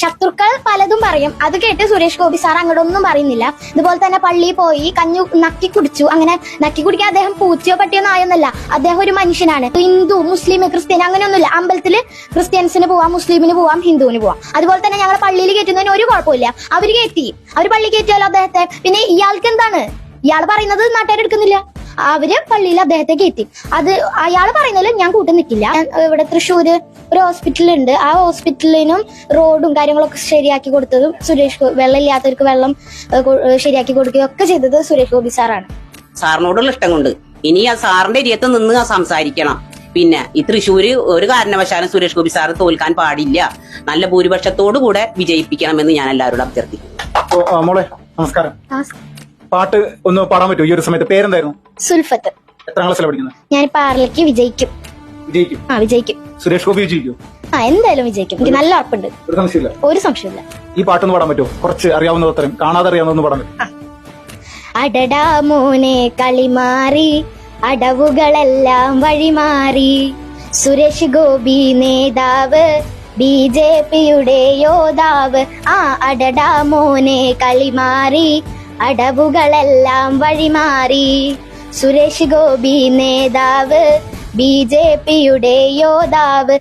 ശത്രുക്കൾ പലതും പറയും. അത് കേട്ട് സുരേഷ് ഗോപി സാർ അങ്ങോട്ടൊന്നും പറയുന്നില്ല. ഇതുപോലെ തന്നെ പള്ളിയിൽ പോയി കഞ്ഞു നക്കി കുടിച്ചു. അങ്ങനെ നക്കി കുടിക്കാൻ അദ്ദേഹം പൂച്ചയോ പട്ടിയോ നായൊന്നല്ല അദ്ദേഹം ഒരു മനുഷ്യനാണ്. ഹിന്ദു മുസ്ലിം ക്രിസ്ത്യൻ അങ്ങനെയൊന്നുമില്ല. അമ്പലത്തിൽ ക്രിസ്ത്യൻസിന് പോവാം മുസ്ലിമിന് പോവാം ഹിന്ദുവിന് പോവാം. അതുപോലെ തന്നെ ഞങ്ങൾ പള്ളിയിൽ കയറ്റുന്നതിന് ഒരു കുഴപ്പമില്ല. അവർ കയറ്റി. അവർ പള്ളി കയറ്റിയാലോ അദ്ദേഹത്തെ? പിന്നെ ഇയാൾക്ക് എന്താണ്? ഇയാൾ പറയുന്നത് നാട്ടുകാരെടുക്കുന്നില്ല അവർ പള്ളിയിൽ അദ്ദേഹത്തെ കയറ്റി. അത് അയാൾ പറയുന്നതിൽ ഞാൻ കൂട്ടി നിൽക്കില്ല ഞാൻ, ഇവിടെ തൃശ്ശൂര് ഒരു ഹോസ്പിറ്റലുണ്ട്. ആ ഹോസ്പിറ്റലിനും റോഡും കാര്യങ്ങളൊക്കെ ശരിയാക്കി കൊടുത്തതും സുരേഷ് ഗോപി വെള്ളം ഇല്ലാത്തവർക്ക് വെള്ളം ശരിയാക്കി കൊടുക്കുകയും ഒക്കെ ചെയ്തത് സുരേഷ് ഗോപി സാറാണ്. സാറിനോടുള്ള ഇഷ്ടം കൊണ്ട്. ഇനി ആ സാറിന്റെ ഇരിയത്ത് നിന്ന് സംസാരിക്കണം. പിന്നെ ഈ തൃശ്ശൂര് ഒരു കാരണവശാലും സുരേഷ് ഗോപി സാറ് തോൽക്കാൻ പാടില്ല. നല്ല ഭൂരിപക്ഷത്തോടു കൂടെ വിജയിപ്പിക്കണമെന്ന് ഞാൻ എല്ലാവരോടും അഭ്യർത്ഥിക്കും മോളെ നമസ്കാരം. പാട്ട് ഒന്ന് പാടാൻ പറ്റുമോ? ഈ ഒരു സമയത്ത് പേരെന്തായിരുന്നു? സുൽഫത്ത്. എത്രാം ക്ലാസ്സിലാണ് പഠിക്കുന്നത്? ഞാൻ ആറിലേക്ക് വിജയിക്കും. വിജയിക്കും? ആ വിജയിക്കും. സുരേഷ് ഗോപി വിജയിക്കും? ആ എന്തായാലും വിജയിക്കും. എനിക്ക് നല്ല ഉറപ്പുണ്ട്. ഒരു സംശയമില്ല. ഒരു സംശയമില്ല ഈ പാട്ടൊന്ന് പാടാൻ പറ്റുമോ? കുറച്ച് അറിയാവുന്ന ഉത്തരം കാണാതെ അറിയാവുന്ന പാടാൻ പറ്റും അടടാ മോനെ കളിമാറി അടവുകളെല്ലാം വഴിമാറി. സുരേഷ് ഗോപി നേതാവ് ബി ജെ പിയുടെ യോദ്ധാവ്. ആ അടടാ മോനെ കളിമാറി അടവുകളെല്ലാം വഴിമാറി. സുരേഷ് ഗോപി നേതാവ് ബി ജെ പിയുടെ യോദ്ധാവ്.